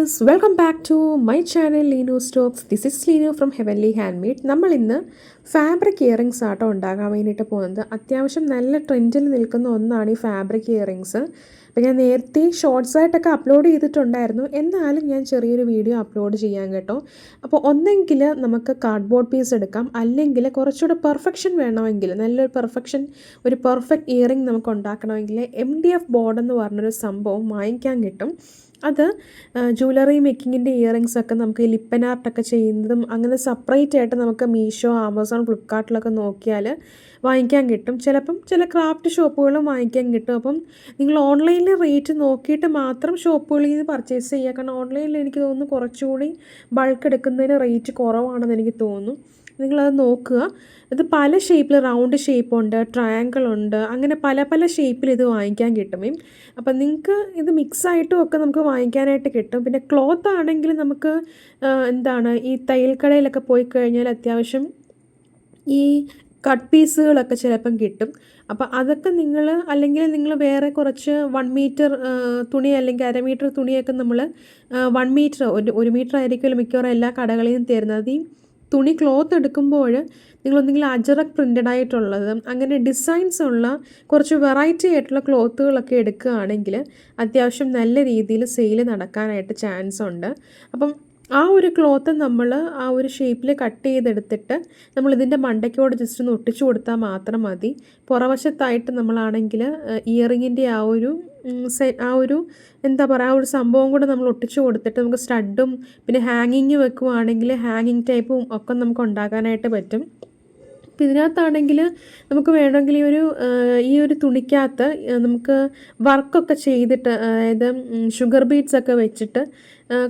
Viewers welcome back to my channel Leenu Stokes this is Leenu from heavenly handmade നമ്മൾ ഇന്ന് fabric earrings ആട്ടോ ഉണ്ടാകാൻ വേണ്ടിയിട്ട് പോകുന്നത്. അത്യാവശ്യം നല്ല ട്രെൻഡിൽ നിൽക്കുന്ന ഒന്നാണ് ഈ ഫാബ്രിക് ഇയറിങ്സ് അപ്പോൾ ഞാൻ നേരത്തെ ഷോർട്സ് ആയിട്ടൊക്കെ അപ്ലോഡ് ചെയ്തിട്ടുണ്ടായിരുന്നു. എന്നാലും ഞാൻ ചെറിയൊരു വീഡിയോ അപ്ലോഡ് ചെയ്യാൻ കേട്ടോ. അപ്പോൾ ഒന്നെങ്കിൽ നമുക്ക് കാർഡ്ബോർഡ് പീസ് എടുക്കാം. അല്ലെങ്കിൽ കുറച്ചുകൂടെ പെർഫെക്ഷൻ വേണമെങ്കിൽ നല്ലൊരു പെർഫെക്ഷൻ ഒരു പെർഫെക്റ്റ് ഇയറിംഗ് നമുക്ക് ഉണ്ടാക്കണമെങ്കിൽ എം ഡി എഫ് ബോർഡ് എന്ന് പറഞ്ഞൊരു സംഭവം വാങ്ങിക്കാൻ കിട്ടും. അത് ജ്വല്ലറി മേക്കിങ്ങിന്റെ ഇയറിങ്സ് ഒക്കെ നമുക്ക് ലിപ്പൻ ആർട്ടൊക്കെ ചെയ്യുന്നതും അങ്ങനെ സെപ്പറേറ്റ് ആയിട്ട് നമുക്ക് മീഷോ ആമസോൺ ഫ്ലിപ്കാർട്ടിലൊക്കെ നോക്കിയാൽ വാങ്ങിക്കാൻ കിട്ടും. ചിലപ്പം ചില ക്രാഫ്റ്റ് ഷോപ്പുകളും വാങ്ങിക്കാൻ കിട്ടും. അപ്പം നിങ്ങൾ ഓൺലൈനിൽ റേറ്റ് നോക്കിയിട്ട് മാത്രം ഷോപ്പുകളിൽ നിന്ന് പർച്ചേസ് ചെയ്യുക. കാരണം ഓൺലൈനിൽ എനിക്ക് തോന്നുന്നു കുറച്ചുകൂടി ബൾക്ക് എടുക്കുന്നതിന് റേറ്റ് കുറവാണെന്ന് എനിക്ക് തോന്നുന്നു. നിങ്ങളത് നോക്കുക. ഇത് പല ഷേപ്പിൽ റൗണ്ട് ഷേപ്പ് ഉണ്ട് ട്രയാങ്കിൾ ഉണ്ട്. അങ്ങനെ പല പല ഷേപ്പിൽ ഇത് വാങ്ങിക്കാൻ കിട്ടും. അപ്പം നിങ്ങൾക്ക് ഇത് മിക്സ് ആയിട്ടും ഒക്കെ നമുക്ക് വാങ്ങിക്കാനായിട്ട് കിട്ടും. പിന്നെ ക്ലോത്ത് ആണെങ്കിൽ നമുക്ക് എന്താണ് ഈ തയ്യൽ കടയിലൊക്കെ പോയി കഴിഞ്ഞാൽ അത്യാവശ്യം ഈ കട്ട് പീസുകളൊക്കെ ചിലപ്പം കിട്ടും. അപ്പോൾ അതൊക്കെ നിങ്ങൾ അല്ലെങ്കിൽ നിങ്ങൾ വേറെ കുറച്ച് വൺ മീറ്റർ തുണി അല്ലെങ്കിൽ അര മീറ്റർ തുണിയൊക്കെ നമ്മൾ വൺ മീറ്റർ ഒരു ഒരു മീറ്റർ ആയിരിക്കുമല്ലോ മിക്കവാറും എല്ലാ കടകളിലും തരുന്നത്. ഈ തുണി ക്ലോത്ത് എടുക്കുമ്പോൾ നിങ്ങളൊന്നെങ്കിൽ അജറക് പ്രിന്റഡ് ആയിട്ടുള്ളത് അങ്ങനെ ഡിസൈൻസ് ഉള്ള കുറച്ച് വെറൈറ്റി ആയിട്ടുള്ള ക്ലോത്തുകളൊക്കെ എടുക്കുകയാണെങ്കിൽ അത്യാവശ്യം നല്ല രീതിയിൽ സെയിൽ നടക്കാനായിട്ട് ചാൻസ് ഉണ്ട്. അപ്പം ആ ഒരു ക്ലോത്ത് നമ്മൾ ആ ഒരു ഷേപ്പിൽ കട്ട് ചെയ്തെടുത്തിട്ട് നമ്മൾ ഇതിന്റെ മണ്ടയ്ക്കോട് ജസ്റ്റ് ഒന്ന് ഒട്ടിച്ചു കൊടുത്താൽ മാത്രം മതി. പുറവശത്തായിട്ട് നമ്മളാണെങ്കിൽ ഇയറിങ്ങിന്റെ ആ ഒരു ആ ഒരു എന്താ പറയുക ആ ഒരു സംഭവം കൂടെ നമ്മൾ ഒട്ടിച്ചു കൊടുത്തിട്ട് നമുക്ക് സ്റ്റഡും പിന്നെ ഹാങ്ങിങ് വെക്കുവാണെങ്കിൽ ഹാങ്ങിങ് ടൈപ്പും ഒക്കെ നമുക്ക് ഉണ്ടാക്കാനായിട്ട് പറ്റും. അപ്പോൾ ഇതിനകത്താണെങ്കിൽ നമുക്ക് വേണമെങ്കിൽ ഈ ഒരു ഈ ഒരു തുണിക്കകത്ത് നമുക്ക് വർക്കൊക്കെ ചെയ്തിട്ട് അതായത് ഷുഗർ ബീഡ്സ് ഒക്കെ വെച്ചിട്ട്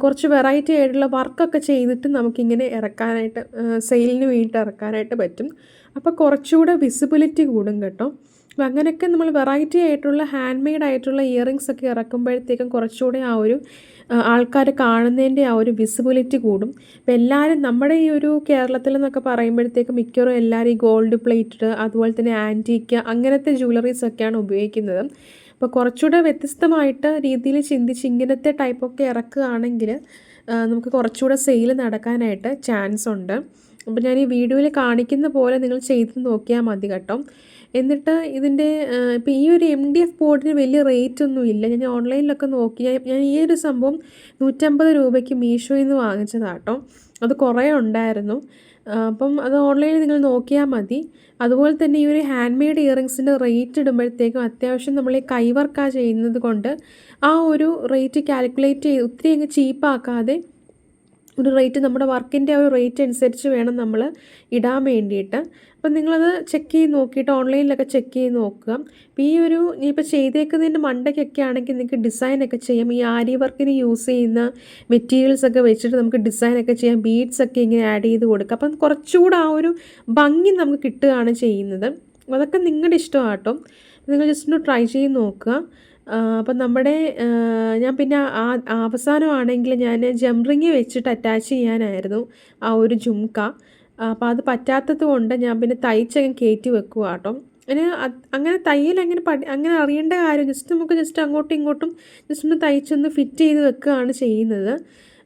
കുറച്ച് വെറൈറ്റി ആയിട്ടുള്ള വർക്കൊക്കെ ചെയ്തിട്ട് നമുക്കിങ്ങനെ ഇറക്കാനായിട്ട് സെയിലിന് വേണ്ടിയിട്ട് ഇറക്കാനായിട്ട് പറ്റും. അപ്പോൾ കുറച്ചുകൂടെ വിസിബിലിറ്റി കൂടും കേട്ടോ. അപ്പം അങ്ങനെയൊക്കെ നമ്മൾ വെറൈറ്റി ആയിട്ടുള്ള ഹാൻഡ് മെയ്ഡ് ആയിട്ടുള്ള ഇയറിങ്സ് ഒക്കെ ഇറക്കുമ്പോഴത്തേക്കും കുറച്ചുകൂടെ ആ ഒരു ആൾക്കാർ കാണുന്നതിന്റെ ആ ഒരു വിസിബിലിറ്റി കൂടും. അപ്പോൾ എല്ലാവരും നമ്മുടെ ഈ ഒരു കേരളത്തിൽ എന്നൊക്കെ പറയുമ്പോഴത്തേക്കും മിക്കവാറും എല്ലാവരും ഈ ഗോൾഡ് പ്ലേറ്റഡ് അതുപോലെ തന്നെ ആന്റീക്ക അങ്ങനത്തെ ജ്വല്ലറീസ് ഒക്കെയാണ് ഉപയോഗിക്കുന്നത്. അപ്പോൾ കുറച്ചുകൂടെ വ്യത്യസ്തമായിട്ട് രീതിയിൽ ചിന്തിച്ച് ഇങ്ങനത്തെ ടൈപ്പൊക്കെ ഇറക്കുകയാണെങ്കിൽ നമുക്ക് കുറച്ചുകൂടെ സെയിൽ നടക്കാനായിട്ട് ചാൻസ് ഉണ്ട്. അപ്പോൾ ഞാൻ ഈ വീഡിയോയിൽ കാണിക്കുന്ന പോലെ നിങ്ങൾ ചെയ്ത് നോക്കിയാൽ മതി കേട്ടോ. എന്നിട്ട് ഇതിന്റെ ഇപ്പോൾ ഈ ഒരു എം ഡി എഫ് ബോർഡിന് വലിയ റേറ്റ് ഒന്നും ഇല്ല. ഞാൻ ഓൺലൈനിലൊക്കെ നോക്കി ഞാൻ ഈ ഒരു സംഭവം നൂറ്റമ്പത് രൂപയ്ക്ക് മീഷോയിൽ നിന്ന് വാങ്ങിച്ചതാട്ടോ അത് കുറേ ഉണ്ടായിരുന്നു. അപ്പം അത് ഓൺലൈനിൽ നിങ്ങൾ നോക്കിയാൽ മതി. അതുപോലെ തന്നെ ഈ ഒരു ഹാൻഡ് മെയ്ഡ് ഇയറിങ്സിന്റെ റേറ്റ് ഇടുമ്പോഴത്തേക്കും അത്യാവശ്യം നമ്മൾ ഈ കൈവർക്കാണ് ചെയ്യുന്നത് കൊണ്ട് ആ ഒരു റേറ്റ് കാൽക്കുലേറ്റ് ചെയ്ത് ഒത്തിരി അങ്ങ് ചീപ്പാക്കാതെ ഒരു റേറ്റ് നമ്മുടെ വർക്കിന്റെ ഒരു റേറ്റ് അനുസരിച്ച് വേണം നമ്മൾ ഇടാൻ വേണ്ടിയിട്ട്. അപ്പം നിങ്ങളത് ചെക്ക് ചെയ്ത് നോക്കിയിട്ട് ഓൺലൈനിലൊക്കെ ചെക്ക് ചെയ്ത് നോക്കുക. അപ്പോൾ ഈ ഒരു ഇപ്പോൾ ചെയ്തേക്കുന്നതിന്റെ മണ്ടയ്ക്കൊക്കെ ആണെങ്കിൽ നിങ്ങൾക്ക് ഡിസൈനൊക്കെ ചെയ്യാം. ഈ ആരി വർക്കിന് യൂസ് ചെയ്യുന്ന മെറ്റീരിയൽസ് ഒക്കെ വെച്ചിട്ട് നമുക്ക് ഡിസൈനൊക്കെ ചെയ്യാം. ബീഡ്സ് ഒക്കെ ഇങ്ങനെ ആഡ് ചെയ്ത് കൊടുക്കുക. അപ്പം കുറച്ചുകൂടെ ആ ഒരു ഭംഗി നമുക്ക് കിട്ടുകയാണ് ചെയ്യുന്നത്. അതൊക്കെ നിങ്ങളുടെ ഇഷ്ടമാട്ടോ. നിങ്ങൾ ജസ്റ്റ് ഒന്ന് ട്രൈ ചെയ്ത് നോക്കുക. അപ്പം നമ്മുടെ ഞാൻ പിന്നെ ആ അവസാനമാണെങ്കിൽ ഞാൻ ജംറിങ് വെച്ചിട്ട് അറ്റാച്ച് ചെയ്യാനായിരുന്നു ആ ഒരു ജുംക്ക അപ്പോൾ അത് പറ്റാത്തത് കൊണ്ട് ഞാൻ പിന്നെ തയ്ച്ചങ്ങ് കയറ്റി വെക്കുക കേട്ടോ. അതിന് അങ്ങനെ തയ്യൽ അങ്ങനെ പഠി അങ്ങനെ അറിയേണ്ട കാര്യം ജസ്റ്റ് നമുക്ക് ജസ്റ്റ് അങ്ങോട്ടും ഇങ്ങോട്ടും ജസ്റ്റ് ഒന്ന് തയ്ച്ചൊന്ന് ഫിറ്റ് ചെയ്ത് വെക്കുകയാണ് ചെയ്യുന്നത്.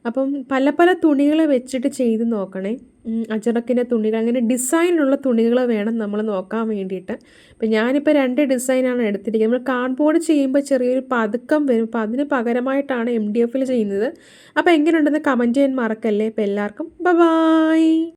അപ്പം പല പല തുണികൾ വെച്ചിട്ട് ചെയ്ത് നോക്കണേ. അച്ചടക്കിന്റെ തുണികൾ അങ്ങനെ ഡിസൈനുള്ള തുണികൾ വേണം നമ്മൾ നോക്കാൻ വേണ്ടിയിട്ട്. ഇപ്പം ഞാനിപ്പോൾ രണ്ട് ഡിസൈനാണ് എടുത്തിരിക്കുന്നത്. നമ്മൾ കാർഡ്ബോർഡ് ചെയ്യുമ്പോൾ ചെറിയൊരു പതുക്കം വരും. അപ്പോൾ അതിന് പകരമായിട്ടാണ് എം ഡി എഫിൽ ചെയ്യുന്നത്. അപ്പോൾ എങ്ങനെയുണ്ടെന്ന് കമന്റ് ചെയ്യാൻ മറക്കല്ലേ. അപ്പോൾ എല്ലാവർക്കും ബൈ